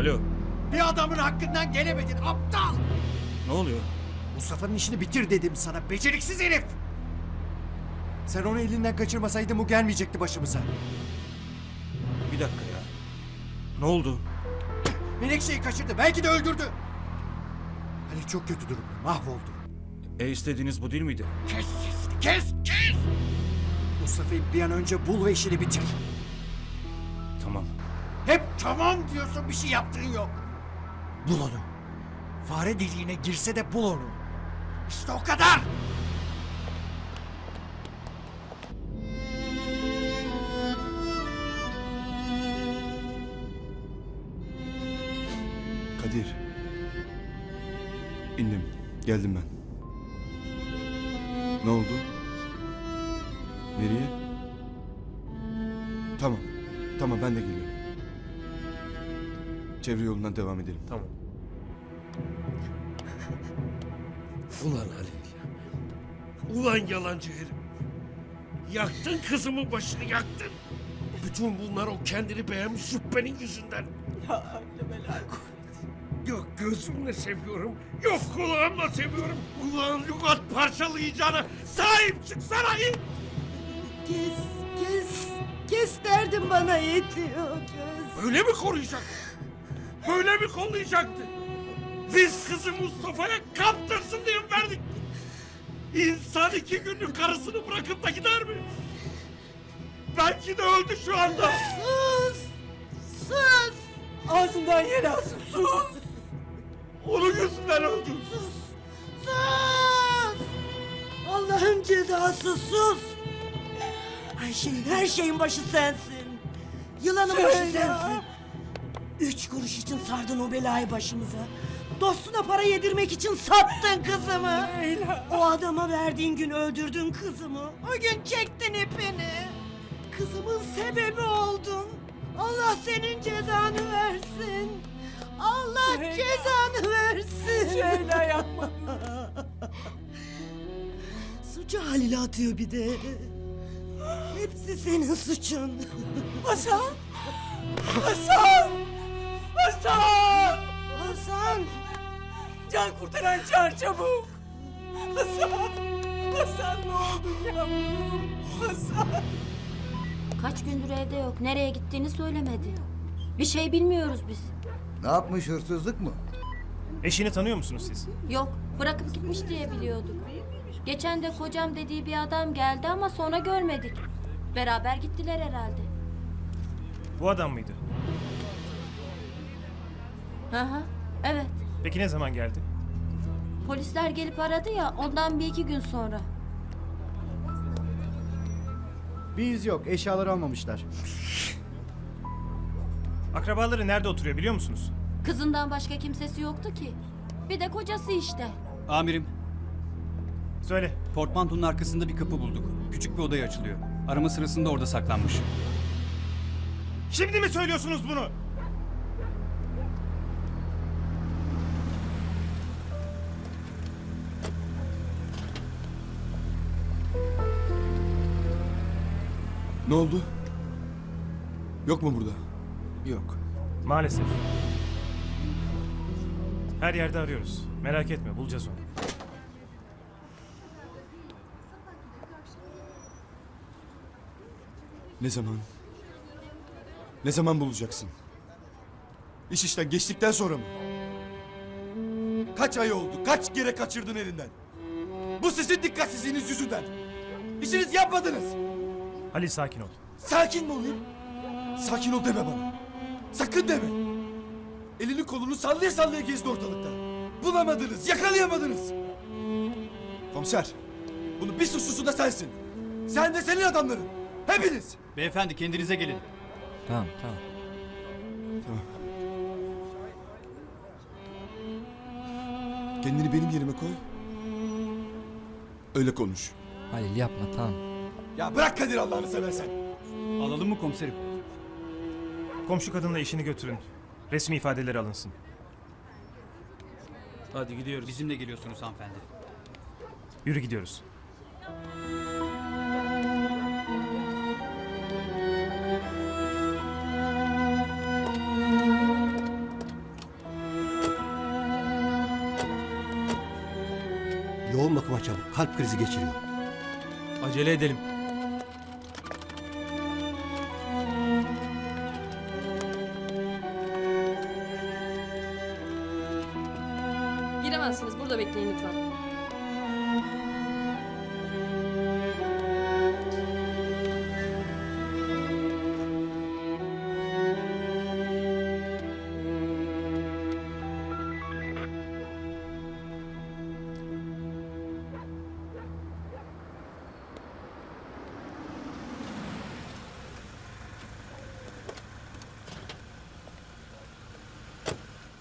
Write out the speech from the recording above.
Alo. Bir adamın hakkından gelemedin aptal. Ne oluyor? Mustafa'nın işini bitir dedim sana beceriksiz herif. Sen onu elinden kaçırmasaydın bu gelmeyecekti başımıza. Bir dakika ya. Ne oldu? Menekşe'yi kaçırdı belki de öldürdü. Ali çok kötü durumda mahvoldu. E istediğiniz bu değil miydi? Kes sesini kes kes. Mustafa'yı bir an önce bul ve işini bitir. Tamam. Hep tamam diyorsun bir şey yaptığın yok. Bul onu. Fare deliğine girse de bul onu. İşte o kadar. Kadir. İndim. Geldim ben. Ne oldu? Nereye? Tamam. Tamam ben de geliyorum. Çevre yolundan devam edelim. Tamam. Ulan Halil. Ulan yalancı herif. Yaktın kızımın başını yaktın. Bütün bunlar o kendini beğenmiş züppenin yüzünden. Yok gözümle seviyorum, yok kulağımla seviyorum. Ulan lügat parçalayacağına sahip çıksana it! Kes, kes, kes derdim bana yetiyor kes. Öyle mi koruyacaktı? Böyle mi kollayacaktı? Biz kızı Mustafa'ya kaptırsın diye mi verdik? İnsan iki günlük karısını bırakıp da gider mi? Belki de öldü şu anda. Sus, sus. Ağzından yer alsın, sus, Onun yüzünden öldü. sus, sus. Allah'ın cezası sus. Her şeyin, her şeyin başı sensin. Yılanın başı sensin. Üç kuruş için sardın o belayı başımıza. Dostuna para yedirmek için sattın kızımı. O adama verdiğin gün öldürdün kızımı. O gün çektin ipini. Kızımın sebebi oldun. Allah senin cezanı versin. Allah cezanı versin. Şeyla yapma. Suçu Halil'e atıyor bir de. Hepsi senin suçun. Hasan! Hasan! Hasan! Hasan! Can kurtaran çağır çabuk! Hasan! Hasan ne oldu yavrum? Hasan! Kaç gündür evde yok. Nereye gittiğini söylemedi. Bir şey bilmiyoruz biz. Ne yapmış hırsızlık mı? Eşini tanıyor musunuz siz? Yok, bırakıp gitmiş diye biliyorduk. Geçen de kocam dediği bir adam geldi ama sonra görmedik. Beraber gittiler herhalde. Bu adam mıydı? Hı, evet. Peki ne zaman geldi? Polisler gelip aradı ya ondan bir iki gün sonra. Bir iz yok. Eşyaları almamışlar. Akrabaları nerede oturuyor biliyor musunuz? Kızından başka kimsesi yoktu ki. Bir de kocası işte. Amirim, Söyle. portmantonun arkasında bir kapı bulduk. Küçük bir odaya açılıyor. Arama sırasında orada saklanmış. Şimdi mi söylüyorsunuz bunu? Ne oldu? Yok mu burada? Yok. Maalesef. Her yerde arıyoruz. Merak etme bulacağız onu. Ne zaman? Ne zaman bulacaksın? İş işten geçtikten sonra mı? Kaç ay oldu? Kaç kere kaçırdın elinden? Bu sizin dikkatsizliğiniz yüzünden. İşiniz yapmadınız. Halil sakin ol. Sakin mi olayım? Sakin ol deme bana. Sakın deme. Elini kolunu sallaya sallaya gezdi ortalıkta. Bulamadınız, yakalayamadınız. Komiser, bunu bir suçlusu da sensin. Sen de senin adamların. Hepiniz. Beyefendi kendinize gelin. Tamam tamam. Kendini benim yerime koy. Öyle konuş. Halil yapma tamam. Ya bırak Kadir Allah'ını seversen. Alalım mı komiserim? Komşu kadınla işini götürün. Resmi ifadeleri alınsın. Hadi gidiyoruz. Bizimle geliyorsunuz hanımefendi. Yürü gidiyoruz. Yoğun bakıma çabuk. Kalp krizi geçiriyor. Acele edelim. Giremezsiniz. Burada bekleyin lütfen.